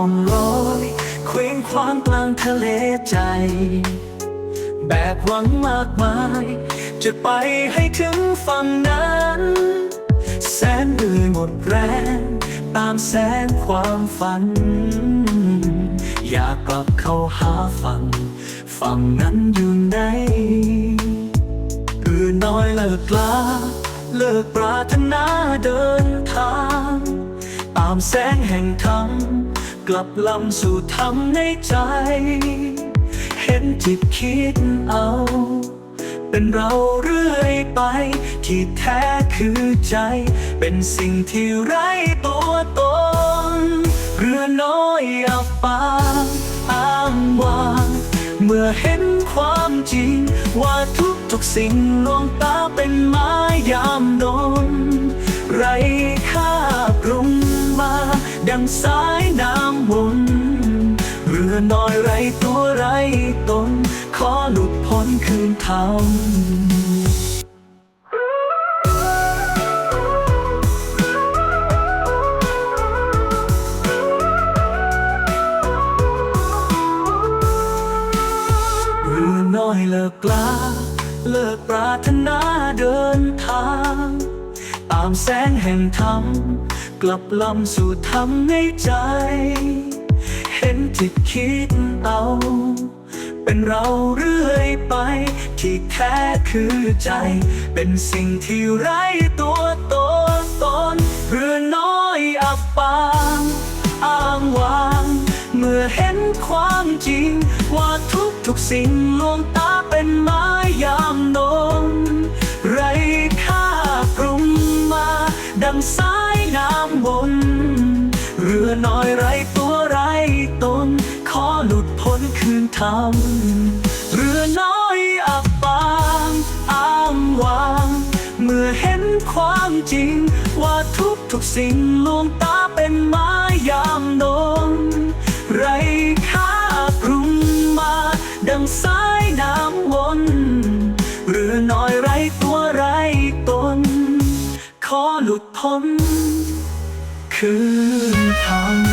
ล่องลอยเคว้งคว้างกลางทะเลใจ แบกหวังมากมาย จะไปให้ถึงฝั่งนั้น แสนเหนื่อยหมดแรง ตามแสงความฝัน อยากกลับเข้าหาฝั่ง ฝั่งนั้นอยู่ไหนอือน้อยเลิกลาเลิกปรารถนาเดินทาง ตามแสงแห่งธรรม กลับลำสู่ธรรมในใจ เห็นจิตคิดเอา เป็นเราเรื่อยไป ที่แท้คือใจ เป็นสิ่งที่ไร้ตัวตน เรือน้อยอับปางอ้างวางเมื่อเห็นความจริง ว่าทุกทุกสิ่งลวงตาเป็นมาายน้ำวนเรือน้อยไรตัวไรตน ขอหลุดพ้นคืนธรรมเรือน้อยเลิกลาเลิกปรารถนาเดินทาง ตามแสงแห่งธรรม กลับลำสู่ธรรมในใจ เห็นจิตคิดเอา เป็นเราเรื่อยไป ที่แท้คือใจ เป็นสิ่งที่ไร้ตัวตนตนเรือน้อยอับปางอ้างว้าง เมื่อเห็นความจริง ว่าทุกทุกๆสิ่งลวงตาเป็นไม้ยามนน อน้อยไรตัวไรตน ขอหลุดพ้นคืนธรรมเรือน้อยอับปางอ้างว้าง เมื่อเห็นความจริง ว่าทุกทุกสิ่งลวงตาเป็นไม้ยามนนไรค่าปรุงมา ดังสายน้ำวนเรือน้อยไรตัวไรตน ขอหลุดพ้น 池塘。